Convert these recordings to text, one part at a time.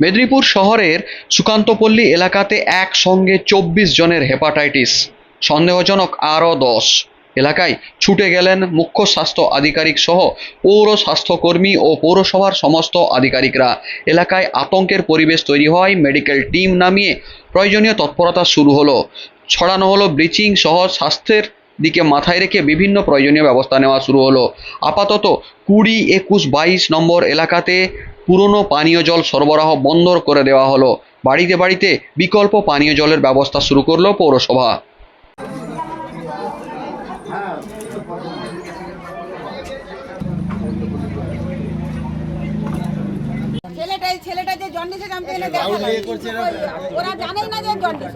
মেদিনীপুর শহরের সুকান্তপল্লী এলাকাতে একসঙ্গে চব্বিশ জনের হেপাটাইটিস। সন্দেহজনক আরও দশ। এলাকায় ছুটে গেলেন মুখ্য স্বাস্থ্য আধিকারিক সহ পৌর স্বাস্থ্যকর্মী ও পৌরসভার সমস্ত আধিকারিকরা। এলাকায় আতঙ্কের পরিবেশ তৈরি হয় মেডিকেল টিম নামিয়ে প্রয়োজনীয় তৎপরতা শুরু হলো। ছড়ানো হলো ব্লিচিং সহ স্বাস্থ্যের দিকে মাথায় রেখে বিভিন্ন প্রয়োজনীয় ব্যবস্থা নেওয়া শুরু হলো। আপাতত কুড়ি একুশ বাইশ নম্বর এলাকাতে পুরনো পানীয় জল সরবরাহ বন্ধ করে দেওয়া হলো। বাড়িতে বাড়িতে বিকল্প পানীয় জলের ব্যবস্থা শুরু করল পৌরসভা। ছেলেটাই ছেলেটা যে জন্ডিসে জানতে এনে দেখা। ওরা জানেই না যে জন্ডিস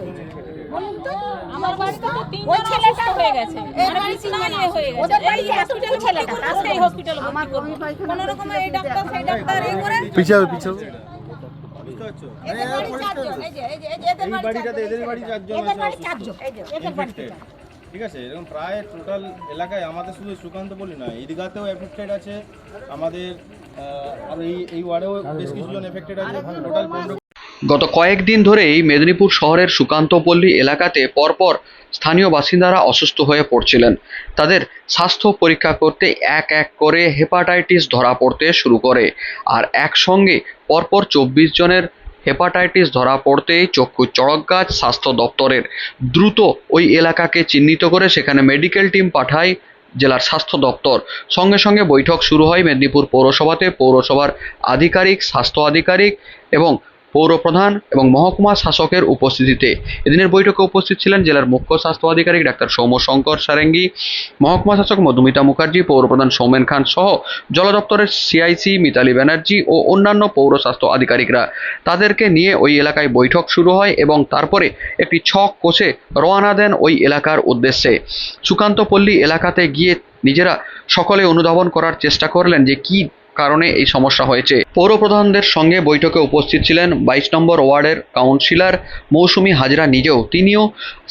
বলুন তো। আমার বাড়িতে তো ওই ছেলেটা হয়ে গেছে। মানে বিছানায় হয়ে গেছে। ওদের বাড়িতে এতটুকু ছেলেটা এই হসপিটালে ভর্তি করব। কোনো রকম এই ডাক্তার সেই ডাক্তার এই করে পিছাও পিছাও। ঠিক আছে এরকম প্রায় টোটাল এলাকায় আমাদের শুধু সুকান্ত বলি না ঈদগাতেও এফেক্টেড আছে। আমাদের আর এই এই ওয়ার্ডেও বেশ কিছুজন এফেক্টেড আছে। টোটাল পনেরো গত কয়েকদিন ধরেই মেদিনীপুর শহরের সুকান্তপল্লী এলাকাতে পরপর স্থানীয় বাসিন্দারা অসুস্থ হয়ে পড়ছিলেন। তাদের স্বাস্থ্য পরীক্ষা করতে এক এক করে হেপাটাইটিস ধরা পড়তে শুরু করে আর একসঙ্গে পরপর চব্বিশ জনের হেপাটাইটিস ধরা পড়তেই চক্ষু চড়ক গাছ স্বাস্থ্য দপ্তরের দ্রুত ওই এলাকাকে চিহ্নিত করে সেখানে মেডিকেল টিম পাঠায় জেলার স্বাস্থ্য দপ্তর। সঙ্গে সঙ্গে বৈঠক শুরু হয় মেদিনীপুর পৌরসভাতে। পৌরসভার আধিকারিক, স্বাস্থ্য আধিকারিক এবং পৌরপ্রধান এবং মহকুমা শাসকের উপস্থিতিতে। এদিনের বৈঠকে উপস্থিত ছিলেন জেলার মুখ্য স্বাস্থ্য আধিকারিক ডাক্তার সৌম্য শঙ্কর সারেঙ্গি, মহকুমা শাসক মধুমিতা মুখার্জি, পৌরপ্রধান সৌমেন খান সহ জল দপ্তরের সিআইসি মিতালি ব্যানার্জি ও অন্যান্য পৌর স্বাস্থ্য আধিকারিকরা। তাদেরকে নিয়ে ওই এলাকায় বৈঠক শুরু হয় এবং তারপরে একটি ছক কোষে রওনা দেন ওই এলাকার উদ্দেশ্যে। সুকান্তপল্লী এলাকাতে গিয়ে নিজেরা সকলে অনুধাবন করার চেষ্টা করলেন যে কি কারণে এই সমস্যা হয়েছে। পৌরপ্রধানদের সঙ্গে বৈঠকে উপস্থিত ছিলেন বাইশ নম্বর ওয়ার্ডের কাউন্সিলর মৌসুমি হাজরা নিজেও। তিনিও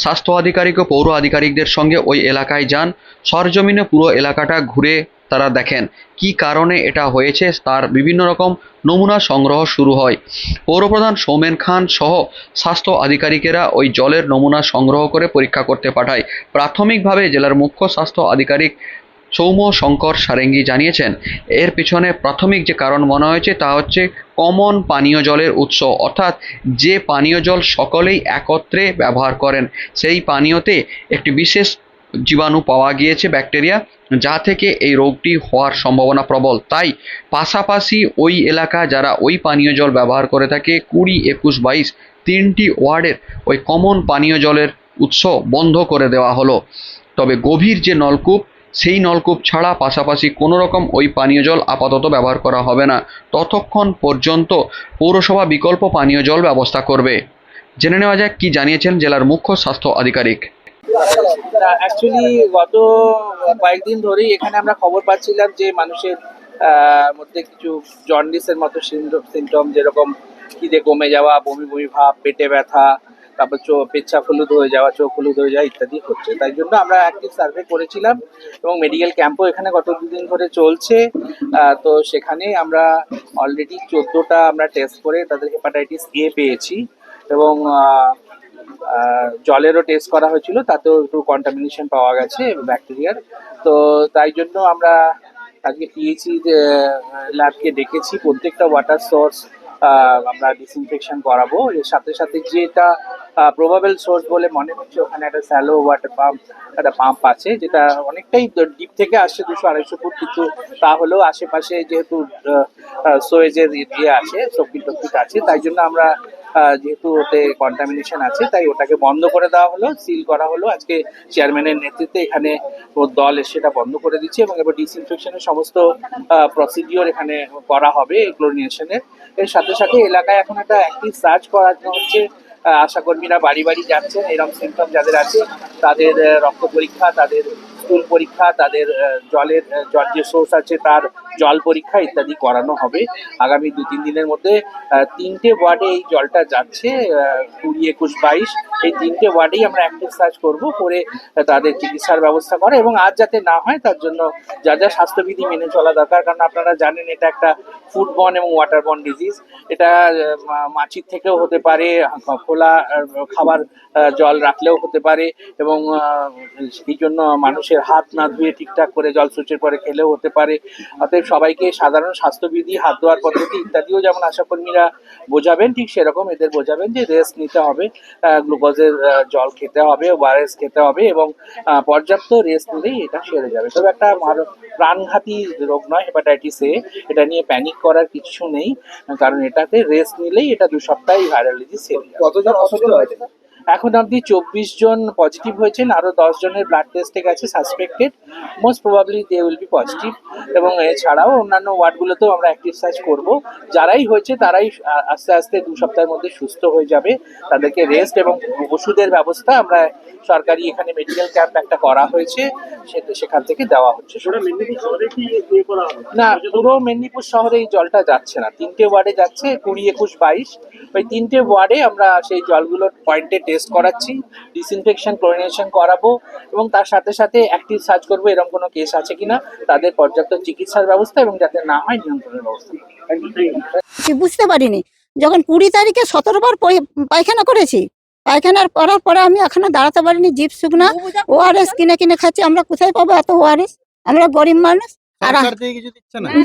স্বাস্থ্য আধিকারিক ও পৌর আধিকারিকদের সঙ্গে ওই এলাকায় যান। সরজমিনে পুরো এলাকাটা ঘুরে তারা দেখেন কি কারণে এটা হয়েছে, তার বিভিন্ন রকম নমুনা সংগ্রহ শুরু হয়। পৌরপ্রধান সৌমেন খান সহ স্বাস্থ্য আধিকারিকেরা ওই জলের নমুনা সংগ্রহ করে পরীক্ষা করতে পাঠায়। প্রাথমিকভাবে জেলার মুখ্য স্বাস্থ্য আধিকারিক সৌম্য শঙ্কর সারেঙ্গি জানিয়েছেন, এর পিছনে প্রাথমিক যে কারণ মনে হয়েছে তা হচ্ছে কমন পানীয় জলের উৎস, অর্থাৎ যে পানীয় জল সকলেই একত্রে ব্যবহার করেন, সেই পানীয়তে একটি বিশেষ জীবাণু পাওয়া গিয়েছে ব্যাকটেরিয়া, যা থেকে এই রোগটি হওয়ার সম্ভাবনা প্রবল। তাই পাশাপাশি ওই এলাকা যারা ওই পানীয় জল ব্যবহার করে থাকে, কুড়ি, একুশ, বাইশ, তিনটি ওয়ার্ডের ওই কমন পানীয় জলের উৎস বন্ধ করে দেওয়া হলো। তবে গভীর যে নলকূপ সেই নলকূপ ছাড়া পাশাপাশি কোনো রকম ওই পানীয় জল আপাতত ব্যবহার করা হবে না। ততক্ষণ পর্যন্ত পৌরসভা বিকল্প পানীয় জল ব্যবস্থা করবে। জেনে নেওয়া যাক কি জানিয়েছেন জেলার মুখ্য স্বাস্থ্য আধিকারিক। অ্যাকচুয়ালি গত কয়েকদিন ধরেই এখানে আমরা খবর পাচ্ছিলাম যে মানুষের মধ্যে কিছু জন্ডিসের মতো সিমটম যেরকম খিদে কমে যাওয়া, বমি বমি ভাব, পেটে ব্যথা তারপর চোখ পেচ্ছাপ হলুদ হয়ে যাওয়া, চোখ হলুদ হয়ে যাওয়া ইত্যাদি হচ্ছে। তাই জন্য আমরা অ্যাক্টিভ সার্ভে করেছিলাম এবং মেডিকেল ক্যাম্পও এখানে গত দুদিন ধরে চলছে। তো সেখানে আমরা অলরেডি চোদ্দোটা আমরা টেস্ট করে তাদের হেপাটাইটিস এ পেয়েছি এবং জলেরও টেস্ট করা হয়েছিল, তাতেও একটু কন্টামিনেশন পাওয়া গেছে ব্যাকটেরিয়ার তো তাই জন্য আমরা আজকে পিএইচি ল্যাবকে ডেকেছি। প্রত্যেকটা ওয়াটার সোর্স আমরা ডিসইনফেকশন করাবো। এর সাথে সাথে যেটা প্রবাবেল সোর্স বলে মনে হচ্ছে, ওখানে একটা স্যালো ওয়াটার পাম্প একটা পাম্প আছে, যেটা অনেকটাই ডিপ থেকে আসছে দুশো আড়াইশো ফুট, কিন্তু তা হলেও আশেপাশে যেহেতু সোয়েজের ইয়ে আছে টক্তি আছে, তাই জন্য আমরা যেহেতু ওতে কন্টামিনেশন আছে, তাই ওটাকে বন্ধ করে দেওয়া হলো সিল করা হলো। আজকে চেয়ারম্যানের নেতৃত্বে এখানে ওর দল এসে সেটা বন্ধ করে দিচ্ছে এবং এবার ডিসইনফেকশনের সমস্ত প্রসিডিওর এখানে করা হবে ক্লোরিনেশনের এর। সাথে সাথে এলাকায় এখন একটা অ্যাক্টিভ সার্চ করানো হচ্ছে। আশাকর্মীরা বাড়ি বাড়ি যাচ্ছেন এরকম সিমটম যাদের আছে, তাদের রক্ত পরীক্ষা, তাদের স্টুল পরীক্ষা, তাদের জলের জল যে সোর্স আছে তার জল পরীক্ষা ইত্যাদি করানো হবে। আগামী দু তিন দিনের মধ্যে তিনটে ওয়ার্ডে এই জলটা যাচ্ছে কুড়ি, একুশ, বাইশ। এই তিনটে ওয়ার্ডেই আমরা অ্যাক্টিভ সার্চ করব করে তাদের চিকিৎসার ব্যবস্থা করা এবং আর যাতে না হয় তার জন্য যা যা স্বাস্থ্যবিধি মেনে চলা দরকার। কারণ আপনারা জানেন এটা একটা ফুডবর্ন এবং ওয়াটারবর্ন ডিজিজ এটা মাছির থেকেও হতে পারে, খোলা খাবার জল রাখলেও হতে পারে এবং সেই জন্য মানুষের হাত না ধুয়ে ঠিকঠাক করে জল সূচের পরে খেলেও হতে পারে। অতএব সবাইকে সাধারণ স্বাস্থ্যবিধি, হাত ধোয়ার পদ্ধতি ইত্যাদিও যেমন আশাকর্মীরা বোঝাবেন, ঠিক সেরকম এদের বোঝাবেন যে রেস্ট নিতে হবে গ্লুকোজের জল খেতে হবে ওয়ারেস খেতে হবে এবং পর্যাপ্ত রেস্ট নিলেই এটা সেরে যাবে। তবে একটা প্রাণঘাতী রোগ নয় হেপাটাইটিস এ এটা নিয়ে প্যানিক করার কিছু নেই, কারণ এটাতে রেস্ট নিলেই এটা দু সপ্তাহে ভাইরাল ডিজিজ সেরে যাবে। কতজন অসুস্থ হয়েছে? এখন অবধি চব্বিশ জন পজিটিভ হয়েছেন আরও দশ জনের ব্লাড টেস্টে গেছে suspected most probably they will be positive এবং এছাড়াও অন্যান্য ওয়ার্ডগুলোতেও আমরা অ্যাক্টিভ সার্চ করব। যারাই হয়েছে, তারাই আস্তে আস্তে দু সপ্তাহের মধ্যে সুস্থ হয়ে যাবে। তাদেরকে রেস্ট এবং ওষুধের ব্যবস্থা আমরা সরকারি এখানে মেডিকেল ক্যাম্প একটা করা হয়েছে সেখান থেকে দেওয়া হচ্ছে। না পুরো মেদিনীপুর শহরে এই জলটা যাচ্ছে না। তিনটে ওয়ার্ডে যাচ্ছে কুড়ি একুশ বাইশ। ওই তিনটে ওয়ার্ডে আমরা সেই জলগুলোর পয়েন্টে টেস্ট করাচ্ছি ডিসইনফেকশন ক্লোরিনেশন করাবো এবং তার সাথে সাথে অ্যাক্টিভ সার্চ করব এরকম কোনো কেস আছে কিনা তাদের পর্যাপ্ত চিকিৎসার ব্যবস্থা এবং যাতে না হয় নিয়ন্ত্রণের ব্যবস্থা। কি বুঝতে পারিনি। যখন কুড়ি তারিখে সতেরো বার পায়খানা করেছি পায়খানার করার পরে আমি এখনও দাঁড়াতে পারিনি জিপ শুকনা ওআরএস কিনে কিনে খাচ্ছি আমরা কোথায় পাবো এত ওআরএস আমরা গরিব মানুষ। আর না?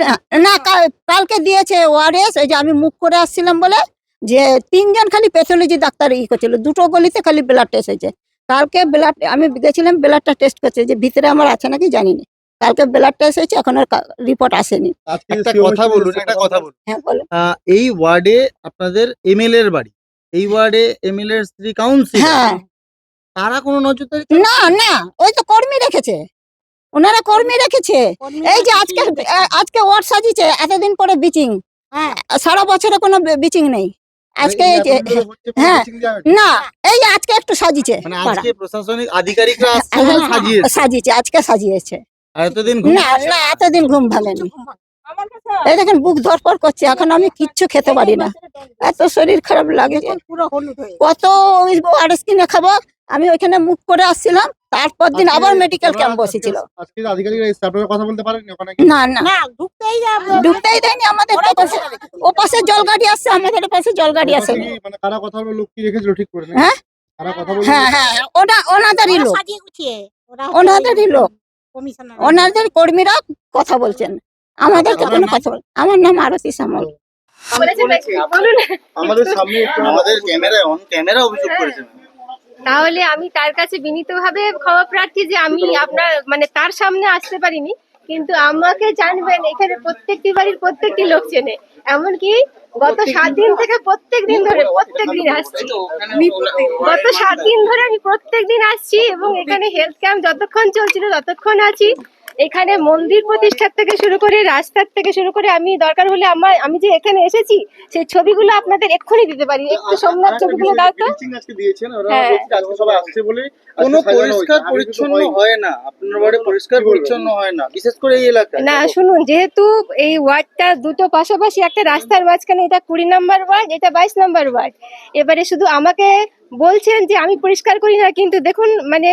না, না কাল- কালকে দিয়েছে ওআরএস এই যে আমি মুখ করে আসছিলাম বলে যে তিনজন খালি প্যাথোলজি ডাক্তার ই করছিল দুটো গলিতে খালি ব্লাড টেস্ট হয়েছে। কালকে ব্লাড আমি গেছিলাম ব্লাডটা টেস্ট করছে যে ভিতরে আমার আছে নাকি জানি না কালকে ব্লাড টেস্ট হয়েছে এখন আর রিপোর্ট আসেনি। একটা কথা বলুন একটা কথা বলুন। হ্যাঁ বলো আহ, এই ওয়ার্ডে আপনাদের এমএলএ এর বাড়ি। এই ওয়ার্ডে এমএলএ স্ত্রী কাউন্সিল হ্যাঁ। তারা কোনো নজরদারি না না ওই তো কর্মী রেখেছে। ওনারা কর্মী রেখেছে। এই যে আজকে আজকে ওয়ার্ড সাজিয়েছে এতদিন পরে বিচিং সারা বছরে কোনো বিচিং নেই। আজকে হ্যাঁ, না। এই যে আজকে একটু সাজিয়েছে মানে আজকে প্রশাসনিক আধিকারিকরা সাজিয়েছে? সাজিয়েছে আজকে সাজিয়েছে। এতদিন ঘুম না না এতদিন ঘুম ভাঙেনি। এই দেখেন বুক ধরপর করছে এখন আমি কিচ্ছু খেতে পারি না। এত শরীর খারাপ লাগে কত ওয়ারেস কিনে খাব? আমি ওইখানে মুখ করে আসছিলাম তারপর দিন আবার মেডিকেল ক্যাম্প বসেছিল। আজকে আধিকারিকরা এসে আপনারা কথা বলতে পারেন ওখানে না না। ঢুকতেই দেয়নি আমাদের তো পাশে ও পাশে জল গাড়ি আসছে আমাদের পাশে জল গাড়ি আসে কি মানে কারা কথা বলে লোক কি রেখেছিল ঠিক করে নাকি? হ্যাঁ? কারা কথা বলে? হ্যাঁ হ্যাঁ ওনাদেরই লোক। ওনাদেরই লোক। ওনাদের কর্মীরা কথা বলছেন। আমাদের কোনো কথা বল আমার নাম আরতি সামল। আমাদের সামনে আমাদের ক্যামেরায় অন ক্যামেরা অভিযোগ করেছেন। তাহলে আমি তার কাছে বিনীতভাবে ক্ষমা প্রার্থী যে আমি আপনার মানে তার সামনে আসতে পারিনি কিন্তু আমাকে জানবেন এখানে প্রত্যেকটি বাড়ির প্রত্যেকটি লোক চেনে। এমনকি গত সাত দিন থেকে প্রত্যেক দিন ধরে প্রত্যেক দিন আসছি। গত সাত দিন ধরে আমি প্রত্যেক দিন আসছি এবং এখানে হেলথ ক্যাম্প যতক্ষণ চলছিল ততক্ষণ আছি। এখানে মন্দির প্রতিষ্ঠার থেকে শুরু করে রাস্তার থেকে শুরু করে আমি দরকার হলে আমার আমি যে এখানে এসেছি সেই ছবিগুলো আপনাদের এক্ষুনি দিতে পারি। একটু সোমনাথ ছবিগুলো দাও তো। মিটিং আজকে দিয়েছেন ওরা হ্যাঁ। বলছে আজকে সবাই আসছে বলে কোনো। পরিষ্কার পরিচ্ছন্ন হয় না। আপনার ওয়ার্ডে পরিষ্কার পরিচ্ছন্ন হয় না বিশেষ করে এই এলাকায়। না শুনুন যেহেতু এই ওয়ার্ডটা দুটো পাশাপাশি একটা রাস্তার মাঝখানে এটা কুড়ি নাম্বার ওয়ার্ড এটা বাইশ নাম্বার ওয়ার্ড। এবারে শুধু আমাকে বলছেন যে আমি পরিষ্কার করি না কিন্তু দেখুন মানে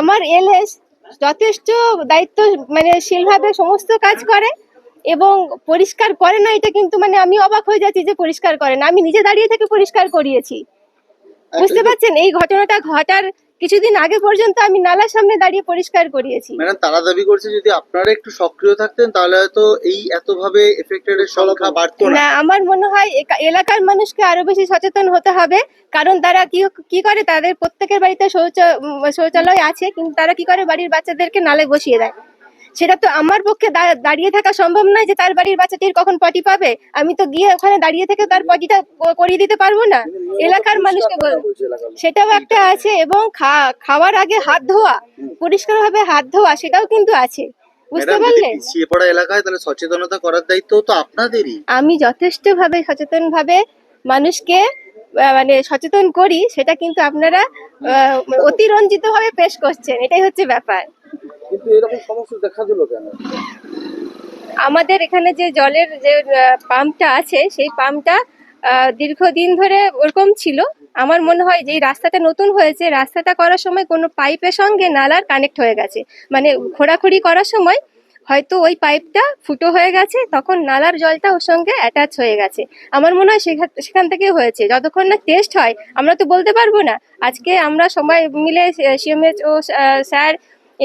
আমার এলএস যথেষ্ট দায়িত্ব মানে শীলভাবে সমস্ত কাজ করে এবং পরিষ্কার করে না, এটা কিন্তু মানে আমি অবাক হয়ে যাচ্ছি যে পরিষ্কার করে না। আমি নিজে দাঁড়িয়ে থেকে পরিষ্কার করিয়েছি। বুঝতে পারছেন? এই ঘটনাটা ঘটার কিছুদিন আগে পর্যন্ত আমি নালার সামনে দাঁড়িয়ে পরিষ্কার করিয়েছি। ম্যাডাম তারা দাবি করছে যদি আপনারা একটু সক্রিয় থাকতেন তাহলে হয়তো এই এতভাবে এফেক্টেড এর সংখ্যা বাড়তো না। না আমার মনে হয় এলাকার মানুষকে আরও বেশি সচেতন হতে হবে। কারণ তারা কি কি করে? তাদের প্রত্যেকের বাড়িতে শৌচ শৌচালয় আছে কিন্তু তারা কি করে? বাড়ির বাচ্চাদেরকে নালে বসিয়ে দেয়। সেটা তো আমার পক্ষে দাঁড়িয়ে থাকা সম্ভব নয় যে তার বাড়ির বাচ্চাটির কখন পটি পাবে। আমি তো গিয়ে ওখানে দাঁড়িয়ে থেকে তার পটিটা করিয়ে দিতে পারব না। এলাকার মানুষকে সেটাও একটা আছে এবং খাওয়ার আগে হাত ধোয়া পরিষ্কার ভাবে হাত ধোয়া সেটাও কিন্তু আছে। বুঝতে ম্যাডাম যদি পারলেন পিছিয়ে পড়া এলাকায় তাহলে সচেতনতা করার দায়িত্ব তো আপনাদেরই। আমি যথেষ্টভাবে সচেতনভাবে মানুষকে মানে সচেতন করি সেটা কিন্তু আপনারা আহ, অতিরঞ্জিতভাবে পেশ করছেন। এটাই হচ্ছে ব্যাপার। কিন্তু এরকম সমস্যা দেখা দিল কেন? আমাদের এখানে যে জলের যে পাম্পটা আছে, সেই পাম্পটা দীর্ঘদিন ধরে ওরকম ছিল। আমার মনে হয় যে রাস্তাটা নতুন হয়েছে, রাস্তাটা করার সময় কোনো পাইপের সঙ্গে নালার কানেক্ট হয়ে গেছে। মানে খোঁড়াখুড়ি করার সময় হয়তো ওই পাইপটা ফুটো হয়ে গেছে, তখন নালার জলটা ওর সঙ্গে অ্যাটাচ হয়ে গেছে। আমার মনে হয় সেখান সেখান থেকে হয়েছে। যতক্ষণ না টেস্ট হয়, আমরা তো বলতে পারব না। আজকে আমরা সবাই মিলে সিএমএচ ও স্যার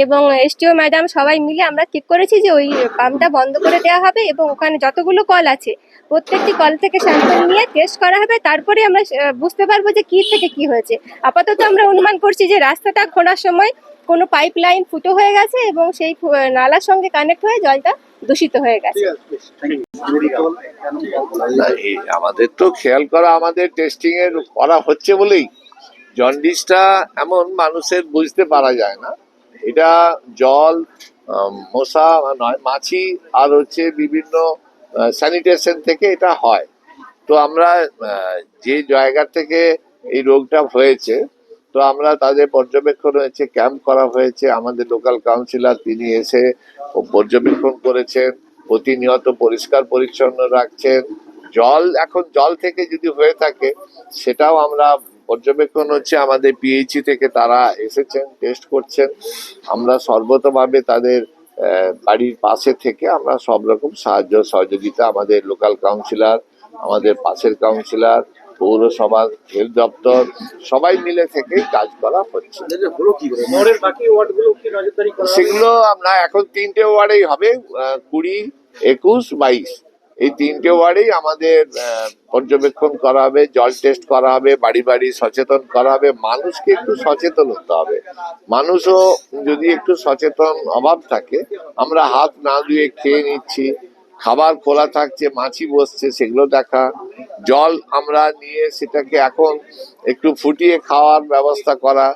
এবং এসটিও ম্যাডাম সবাই মিলে আমরা ঠিক করেছি যে ওই পাম্পটা বন্ধ করে দেওয়া হবে এবং ওখানে যতগুলো কল আছে প্রত্যেকটি কল থেকে স্যাম্পল নিয়ে টেস্ট করা হবে তারপরে আমরা বুঝতে পারব যে কি থেকে কি হয়েছে। আপাতত আমরা অনুমান করছি যে রাস্তাটা খোঁড়ার সময় কোনো পাইপ লাইন ফুটো হয়ে গেছে এবং সেই নালার সঙ্গে কানেক্ট হয়ে জলটা দূষিত হয়ে গেছে। আমাদের তো খেয়াল করা আমাদের টেস্টিং এর করা হচ্ছে বলেই। জন্ডিসটা এমন মানুষের বুঝতে পারা যায় না। এটা জল মশা নয়, মাছি আর হচ্ছে বিভিন্ন স্যানিটেশন থেকে এটা হয়। তো আমরা যে জায়গা থেকে এই রোগটা হয়েছে, তো আমরা তাদের পর্যবেক্ষণ হয়েছে ক্যাম্প করা হয়েছে। আমাদের লোকাল কাউন্সিলর তিনি এসে পর্যবেক্ষণ করেছেন, প্রতিনিয়ত পরিষ্কার পরিচ্ছন্ন রাখছেন। জল, এখন জল থেকে যদি হয়ে থাকে, সেটাও আমরা পর্যবেক্ষণ হচ্ছে আমাদের পিএইচি থেকে তারা এসেছেন টেস্ট করছেন। আমরা সর্বতভাবে তাদের বাড়ির পাশে থেকে আমরা সব রকম সাহায্য সহযোগিতা আমাদের লোকাল কাউন্সিলর আমাদের পাশের কাউন্সিলর পৌরসভা হেলথ দপ্তর সবাই মিলে থেকে কাজ করা হচ্ছে? সেগুলো আমরা এখন তিনটে ওয়ার্ডেই হবে কুড়ি একুশ বাইশ। এই তিনটে ওয়ার্ডেই আমাদের পর্যবেক্ষণ করা হবে জল টেস্ট করা হবে বাড়ি বাড়ি সচেতন করা হবে মানুষকে একটু সচেতন হতে হবে। মানুষও যদি একটু সচেতন অভাব থাকে, আমরা হাত না ধুয়ে খেয়ে নিচ্ছি, খাবার খোলা থাকছে, মাছি বসছে, সেগুলো দেখা। জল আমরা নিয়ে সেটাকে এখন একটু ফুটিয়ে খাওয়ার ব্যবস্থা করা,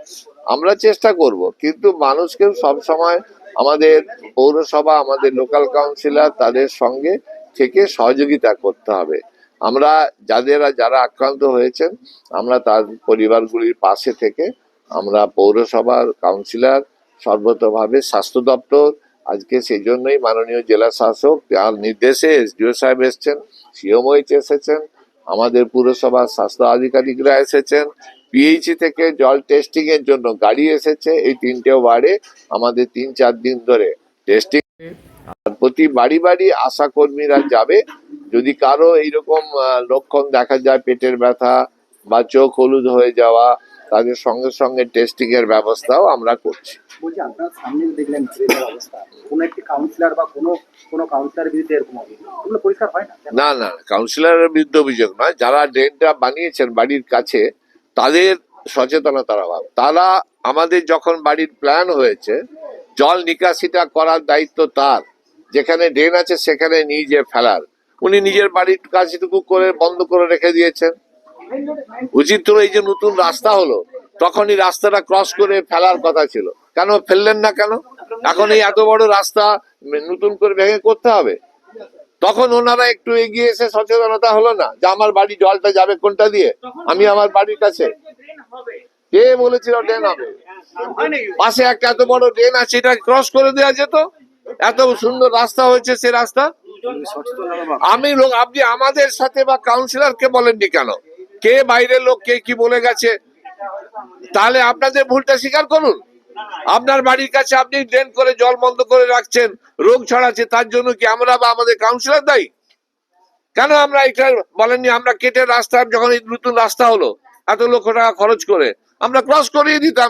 আমরা চেষ্টা করব। কিন্তু মানুষকে সব সময় আমাদের পৌরসভা, আমাদের লোকাল কাউন্সিলর তাদের সঙ্গে থেকে সহযোগিতা করতে হবে। আমরা যাদের যারা আক্রান্ত হয়েছেন, আমরা তার পরিবারগুলির পাশে থেকে আমরা পৌরসভার কাউন্সিলর, সর্বতভাবে স্বাস্থ্য দপ্তর, আজকে সেই জন্যই মাননীয় জেলা শাসক তার নির্দেশে এসডিও সাহেব এসছেন সিওমইচ এসেছেন, আমাদের পুরসভার স্বাস্থ্য আধিকারিকরা এসেছেন পিএইচি থেকে জল টেস্টিং এর জন্য গাড়ি এসেছে, এই তিনটে ওয়ার্ডে আমাদের তিন চার দিন ধরে টেস্টিং প্রতি বাড়ি বাড়ি আশা কর্মীরা যাবে। যদি কারও এইরকম লক্ষণ দেখা যায় পেটের ব্যথা বা চোখ হলুদ হয়ে যাওয়া তাদের সঙ্গে সঙ্গে টেস্টিং এর ব্যবস্থাও আমরা করছি। না? না কাউন্সিলরের বিরুদ্ধে অভিযোগ নয়। যারা ড্রেনটা বানিয়েছেন বাড়ির কাছে তাদের সচেতনতার অভাব। তারা আমাদের যখন বাড়ির প্ল্যান হয়েছে জল নিকাশিটা করার দায়িত্ব তার। যেখানে ড্রেন আছে সেখানে নিজে ফেলার। উনি নিজের বাড়ির কাজটুকু করে বন্ধ করে রেখে দিয়েছেন। উচিত তো এই যে নতুন রাস্তা হলো, তখনই রাস্তাটা ক্রস করে ফেলার কথা ছিল। কেন ফেললেন না কেন? এখন এই এত বড় রাস্তা নতুন করে ভেঙে করতে হবে। তখন ওনারা একটু এগিয়ে এসে সচেতনতা হলো না যে আমার বাড়ি জলটা যাবে কোনটা দিয়ে? আমি আমার বাড়ির কাছে। কে বলেছিল ড্রেন হবে? পাশে একটা এত বড় ড্রেন আছে, এটা ক্রস করে দেওয়া যেত? এত সুন্দর রাস্তা হয়েছে সে রাস্তা। আমি লোক আপনি আমাদের সাথে বা কাউন্সিলর কে বলেননি কেন? কে বাইরের লোক, কে কি বলে গেছে? তাহলে আপনাদের ভুলটা স্বীকার করুন। আপনার বাড়ির কাছে আপনি ড্রেন করে, জল বন্ধ করে রাখছেন, রোগ ছড়াচ্ছে, তার জন্য কি আমরা বা আমাদের কাউন্সিলর দায়ী? কেন আমরা এটা বলেননি? আমরা কেটে রাস্তা, যখন এই নতুন রাস্তা হলো, এত লক্ষ টাকা খরচ করে, আমরা ক্রস করিয়ে দিতাম।